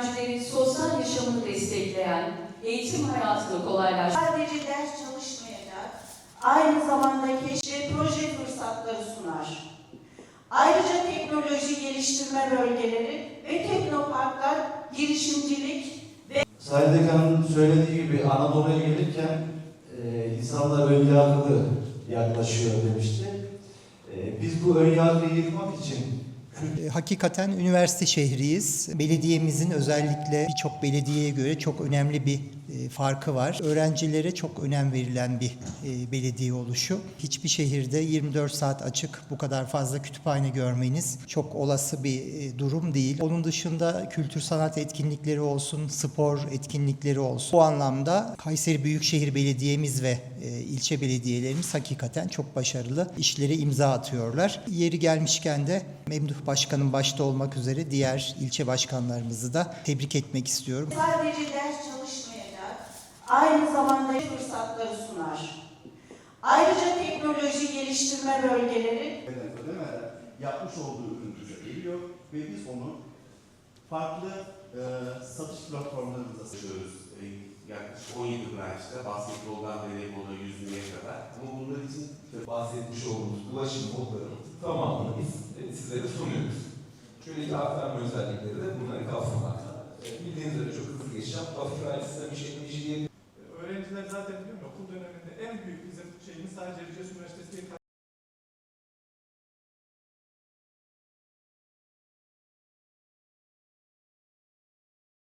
Öğrencilerin sosyal yaşamını destekleyen, eğitim hayatını kolaylaştıran... Sadece ders çalışmayacak, aynı zamanda keşif proje fırsatları sunar. Ayrıca teknoloji geliştirme bölgeleri ve teknoparklar girişimcilik ve... Sayın Dekan'ın söylediği gibi Anadolu'ya gelirken e, insanlar önyargılı yaklaşıyor demişti. E, biz bu ön önyargıyı yıkmak için Hakikaten üniversite şehriyiz. Belediyemizin özellikle birçok belediyeye göre çok önemli bir e, farkı var. Öğrencilere çok önem verilen bir e, belediye oluşu. Hiçbir şehirde 24 saat açık bu kadar fazla kütüphane görmeniz çok olası bir e, durum değil. Onun dışında kültür sanat etkinlikleri olsun, spor etkinlikleri olsun. Bu anlamda Kayseri Büyükşehir Belediyemiz ve e, ilçe belediyelerimiz hakikaten çok başarılı işlere imza atıyorlar. Yeri gelmişken de Memduh Başkanım başta olmak üzere diğer ilçe başkanlarımızı da tebrik etmek istiyorum. sadece ders çalışmayacak, aynı zamanda fırsatları sunar. Ayrıca teknoloji geliştirme bölgeleri yapmış olduğu ürün bize geliyor ve biz onu farklı e, satış platformlarımıza çalışıyoruz. E, Yaklaşık 17 branşta basketboldan voleybola, yüzmeye kadar. Ama bunlar için bahsetmiş olduğumuz ulaşım modlarının tamamını biz e, sizlere sunuyoruz. Şöyle önemli özellikleri de bunları kapsamakta. E, Bildiğiniz üzere çok hızlı geçeceğim. Hafif sistem işletmeci diye Öğrenciler zaten biliyor